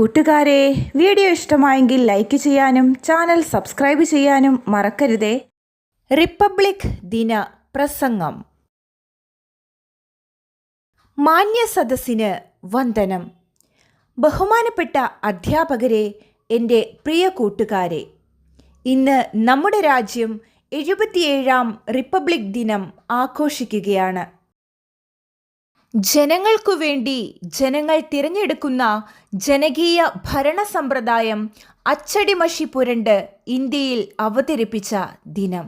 കൂട്ടുകാരെ വീഡിയോ ഇഷ്ടമായെങ്കിൽ ലൈക്ക് ചെയ്യാനും ചാനൽ സബ്സ്ക്രൈബ് ചെയ്യാനും മറക്കരുതേ. റിപ്പബ്ലിക് ദിന പ്രസംഗം. മാന്യ സദസ്സിന് വന്ദനം. ബഹുമാനപ്പെട്ട അധ്യാപകരെ എന്റെ പ്രിയ കൂട്ടുകാരെ ഇന്ന് നമ്മുടെ രാജ്യം എഴുപത്തിയേഴാം റിപ്പബ്ലിക് ദിനം ആഘോഷിക്കുകയാണ്. ജനങ്ങൾക്കു വേണ്ടി ജനങ്ങൾ തിരഞ്ഞെടുക്കുന്ന ജനകീയ ഭരണ സമ്പ്രദായം അച്ചടിമഷി പുരണ്ട് ഇന്ത്യയിൽ അവതരിപ്പിച്ച ദിനം.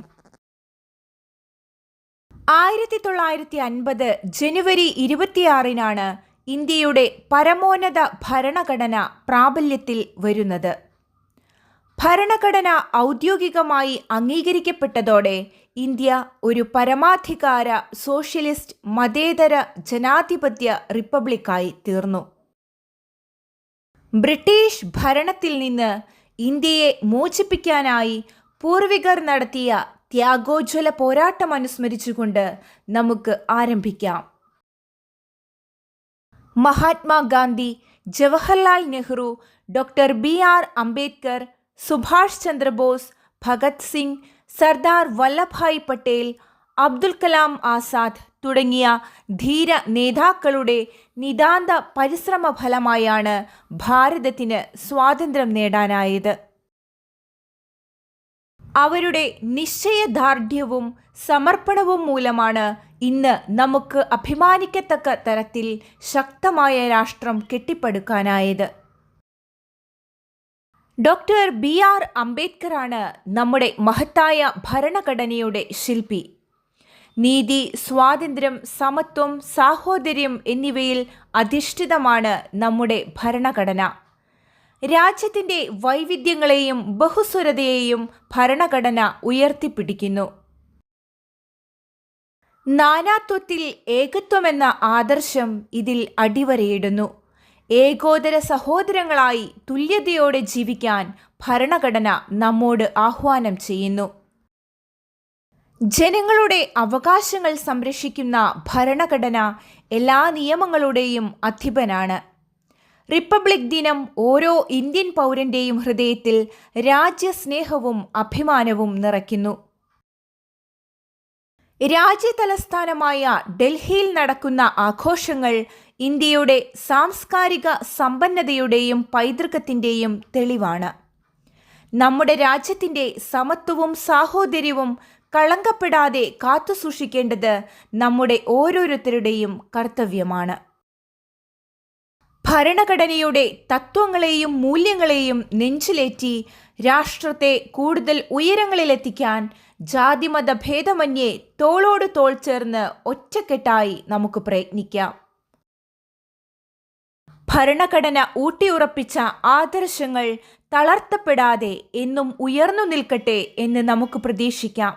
ആയിരത്തി തൊള്ളായിരത്തി അൻപത് ജനുവരി ഇരുപത്തിയാറിനാണ് ഇന്ത്യയുടെ പരമോന്നത ഭരണഘടന പ്രാബല്യത്തിൽ വരുന്നത്. ഭരണഘടന ഔദ്യോഗികമായി അംഗീകരിക്കപ്പെട്ടതോടെ ഇന്ത്യ ഒരു പരമാധികാര സോഷ്യലിസ്റ്റ് മതേതര ജനാധിപത്യ റിപ്പബ്ലിക്കായി തീർന്നു. ബ്രിട്ടീഷ് ഭരണത്തിൽ നിന്ന് ഇന്ത്യയെ മോചിപ്പിക്കാനായി പൂർവികർ നടത്തിയ ത്യാഗോജ്വല പോരാട്ടം അനുസ്മരിച്ചുകൊണ്ട് നമുക്ക് ആരംഭിക്കാം. Mahatma Gandhi Jawaharlal Nehru doctor B R Ambedkar Subhash Chandrabose Bhagat Singh Sardar Vallabhbhai Patel Abdul Kalam Azad തുടങ്ങിയ ധീര നേതാക്കളുടെ നിതാന്ത പരിശ്രമ ഫലമായാണ് ഭാരതത്തിന് സ്വാതന്ത്ര്യം നേടാനായത്. അവരുടെ നിശ്ചയദാർഢ്യവും സമർപ്പണവും മൂലമാണ് ഇന്ന് നമുക്ക് അഭിമാനിക്കത്തക്ക തരത്തിൽ ശക്തമായ രാഷ്ട്രം കെട്ടിപ്പടുക്കാനായത്. ഡോക്ടർ ബി ആർ അംബേദ്കറാണ് നമ്മുടെ മഹത്തായ ഭരണഘടനയുടെ ശില്പി. നീതി സ്വാതന്ത്ര്യം സമത്വം സാഹോദര്യം എന്നിവയിൽ അധിഷ്ഠിതമാണ് നമ്മുടെ ഭരണഘടന. രാജ്യത്തിന്റെ വൈവിധ്യങ്ങളെയും ബഹുസ്വരതയെയും ഭരണഘടന ഉയർത്തിപ്പിടിക്കുന്നു. നാനാത്വത്തിൽ ഏകത്വമെന്ന ആദർശം ഇതിൽ അടിവരയിടുന്നു. ഏകോദര സഹോദരങ്ങളായി തുല്യതയോടെ ജീവിക്കാൻ ഭരണഘടന നമ്മോട് ആഹ്വാനം ചെയ്യുന്നു. ജനങ്ങളുടെ അവകാശങ്ങൾ സംരക്ഷിക്കുന്ന ഭരണഘടന എല്ലാ നിയമങ്ങളുടെയും അധിപനാണ്. റിപ്പബ്ലിക് ദിനം ഓരോ ഇന്ത്യൻ പൗരന്റെയും ഹൃദയത്തിൽ രാജ്യസ്നേഹവും അഭിമാനവും നിറയ്ക്കുന്നു. രാജ്യതലസ്ഥാനമായ ഡൽഹിയിൽ നടക്കുന്ന ആഘോഷങ്ങൾ ഇന്ത്യയുടെ സാംസ്കാരിക സമ്പന്നതയുടെയും പൈതൃകത്തിന്റെയും തെളിവാണ്. നമ്മുടെ രാജ്യത്തിന്റെ സമത്വവും സാഹോദര്യവും കളങ്കപ്പെടാതെ കാത്തുസൂക്ഷിക്കേണ്ടത് നമ്മുടെ ഓരോരുത്തരുടെയും കർത്തവ്യമാണ്. ഭരണഘടനയുടെ തത്വങ്ങളെയും മൂല്യങ്ങളെയും നെഞ്ചിലേറ്റി രാഷ്ട്രത്തെ കൂടുതൽ ഉയരങ്ങളിലെത്തിക്കാൻ ജാതിമത ഭേദമന്യേ തോളോട് തോൾ ചേർന്ന് ഒറ്റക്കെട്ടായി നമുക്ക് പ്രയത്നിക്കാം. ഭരണഘടന ഊട്ടിയുറപ്പിച്ച ആദർശങ്ങൾ തളർത്തപ്പെടാതെ എന്നും ഉയർന്നു നിൽക്കട്ടെ എന്ന് നമുക്ക് പ്രതീക്ഷിക്കാം.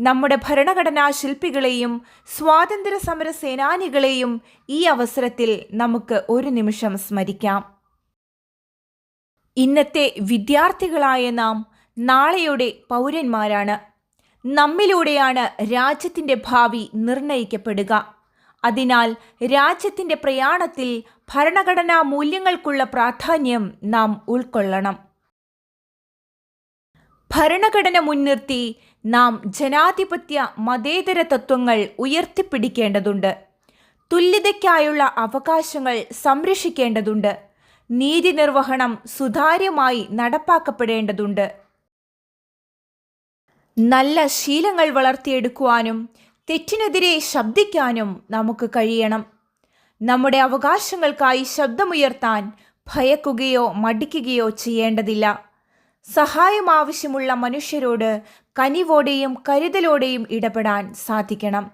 നമ്മുടെ ഭരണഘടനാ ശില്പികളെയും സ്വാതന്ത്ര്യ സമര സേനാനികളെയും ഈ അവസരത്തിൽ നമുക്ക് ഒരു നിമിഷം സ്മരിക്കാം. ഇന്നത്തെ വിദ്യാർത്ഥികളായ നാം നാളെയുടെ പൗരന്മാരാണ്. നമ്മിലൂടെയാണ് രാജ്യത്തിന്റെ ഭാവി നിർണയിക്കപ്പെടുക. അതിനാൽ രാജ്യത്തിന്റെ പ്രയാണത്തിൽ ഭരണഘടനാ മൂല്യങ്ങൾക്കുള്ള പ്രാധാന്യം നാം ഉൾക്കൊള്ളണം. ഭരണഘടന മുൻനിർത്തി നാം ജനാധിപത്യ മതേതര തത്വങ്ങൾ ഉയർത്തിപ്പിടിക്കേണ്ടതുണ്ട്. തുല്യതയ്ക്കായുള്ള അവകാശങ്ങൾ സംരക്ഷിക്കേണ്ടതുണ്ട്. നീതി നിർവഹണം സുതാര്യമായി നടപ്പാക്കപ്പെടേണ്ടതുണ്ട്. നല്ല ശീലങ്ങൾ വളർത്തിയെടുക്കുവാനും തെറ്റിനെതിരെ ശബ്ദിക്കാനും നമുക്ക് കഴിയണം. നമ്മുടെ അവകാശങ്ങൾക്കായി ശബ്ദമുയർത്താൻ ഭയക്കുകയോ മടിക്കുകയോ ചെയ്യേണ്ടതില്ല. സഹായം ആവശ്യമുള്ള മനുഷ്യരോട് കനിവോടെയും കരുതലോടെയും ഇടപെടാൻ സാധിക്കണം.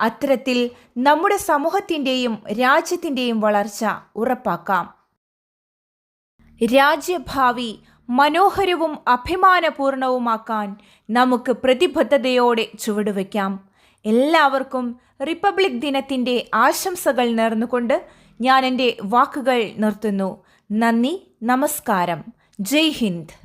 അത്തരത്തിൽ നമ്മുടെ സമൂഹത്തിന്റെയും രാജ്യത്തിന്റെയും വളർച്ച ഉറപ്പാക്കാം. രാജ്യഭാവി മനോഹരവും അഭിമാനപൂർണവുമാക്കാൻ നമുക്ക് പ്രതിബദ്ധതയോടെ ചുവടുവെക്കാം എല്ലാവർക്കും റിപ്പബ്ലിക് ദിനത്തിന്റെ ആശംസകൾ നേർന്നുകൊണ്ട് ഞാൻ എന്റെ വാക്കുകൾ നിർത്തുന്നു. നന്ദി നമസ്കാരം. ജയ് ഹിന്ദ്.